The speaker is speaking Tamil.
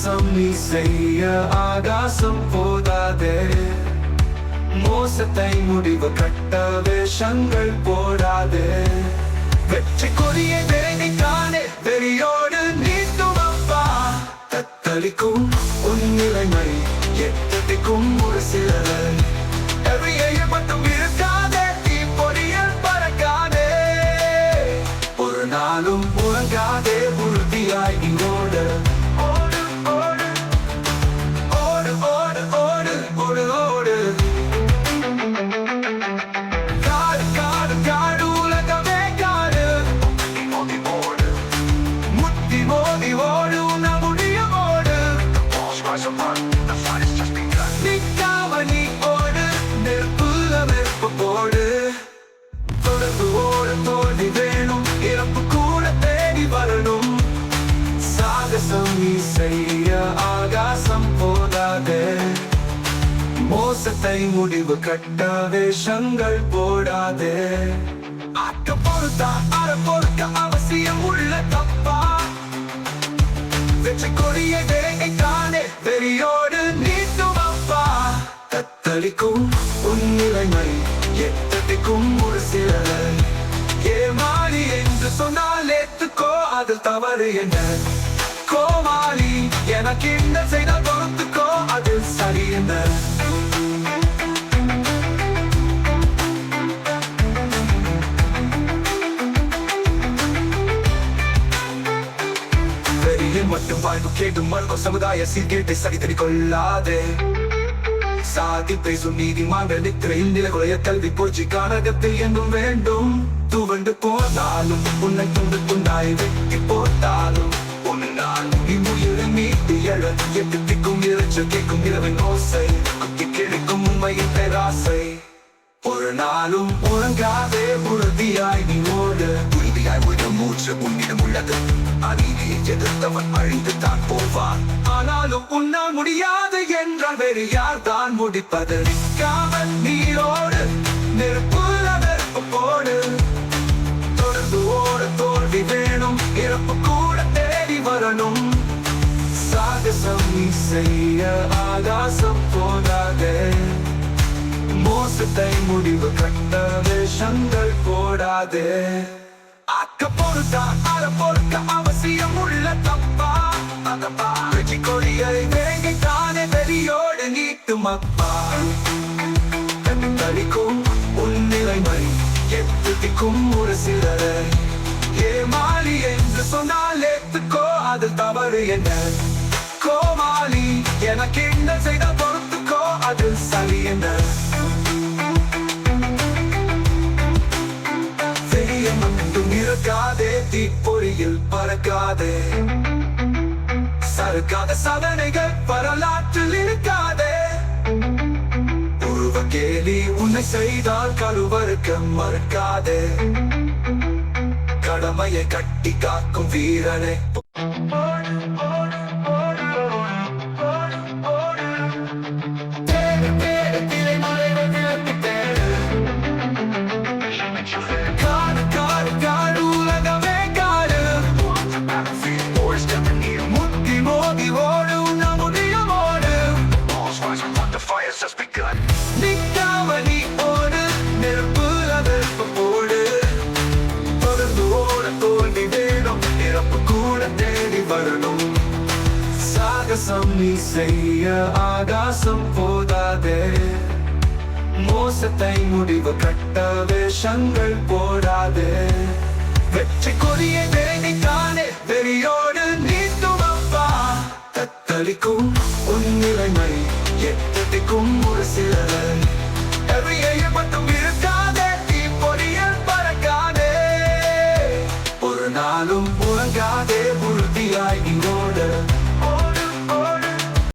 சாகசம் நீ செய்ய ஆகாசம் போதாதே. மோசத்தை முடிவு கட்ட வேஷங்கள் போடாதே. வெற்றி கொடிய வேணிக்கானே வெறியோடு நீட்டும் அப்பா. தத்தளிக்கும் உன் நிலைமை எத்ததிக்கும் ஒரு சிலர் எவையை மட்டும் இருக்காதே தீ பறக்காதே. ஒரு நாளும் மோசத்தை முடிவு கட்ட வேஷங்கள் போடாதே. ஆக்க பொறுத்தா அற பொறுக்க அவசியம் உள்ள தப்பா? வெற்றி கொடிய வேகைக்கானே வெறியோடு நீட்டும் அப்பா. தத்தளிக்கும் உன்னிலைமை நிலைமை ஒரு சிலர் ஏமாறி என்று சொன்னால் ஏத்துக்கோ அதில் தவறு என்ன? கோமாளி எனக்கு இந்த செய்தால் மட்டும் வாழ்வு கேட்டும் மருத்துவ சமுதாய சீர்கேட்டை சரித்தறி கொள்ளாதே சாதி பேசும் நீதிமான்கள் நித்திரையில் நிலகுலைய கல்வி போச்சு கானகத்தில் எங்கும் வேண்டும். துவண்டு போனாலும் உன்னை துண்டு துண்டாய் வெட்டி போட்டாலும் உன்னால் மீட்டு எழ எட்டு திக்கும் இறைச்சல் கேட்கும் இரவின் ஓசை. குத்தி கிழக்கும் உண்மையின் பேராசை. ஒரு நாளும் உறங்காதே உறுதியாய் நீ மூச்சு உன்னிடம் உள்ளது. அநீதியை எதிர்த்தவன் அழிந்து தான் போவான். ஆனாலும் உன்னால் முடியாது என்றால் வேறு யார் தான் முடிப்பது? நிற்காமல் நீரோடு நெருப்புல வெறுப்பு போடு. தொடர்ந்து ஓட தோல்வி வேணும். இறப்பு கூட தேடி வரணும். சாகசம் நீ செய்ய ஆகாசம் போதாதே. மோசத்தை முடிவு கட்ட வேஷங்கள் போடாதே. காக்க பொறுத்தா அற பொறுக்க அவசியம் உள்ள தப்பா? அதப்பா. வெற்றி கொடியை வேங்கி தானே வெறியோடு நீட்டும் அப்பா தனிக்கும் உன் நிலைமை எத்துதிக்கும் ஒரு சிலரை. ஏமாளி என்று சொன்னால் ஏத்துக்கோ அது தவறு என்ன? கோமாளி எனக்கு என்ன செய்த பொறுத்துக்கோ அது சரி என்ன? தீப்பொறியில் பறக்காதே. சறுக்காத சாதனைகள் வரலாற்றில் இருக்காதே. உருவ கேலி உன்னை செய்தால் கருவறுக்க மறுக்காதே. கடமையை கட்டி காக்கும் வீரனை. முட்டி மோதி ஓடு, உன்ன முடியும் ஓடு. நிக்காம நீ ஓடு, நெருப்புல வெறுப்பு போடு. தொடர்ந்து ஓட வேணும், இறப்பு கூட தேடி வரணும். சாகசம் நீ செய்ய ஆகாசம் போதாதே மோசத்தை முடிவு கட்ட வேஷங்கள் போடாதே வெற்றி கொடியை தேடித்தானே பெரிய കളിക്കൂ ഒന്നിളഞ്ഞ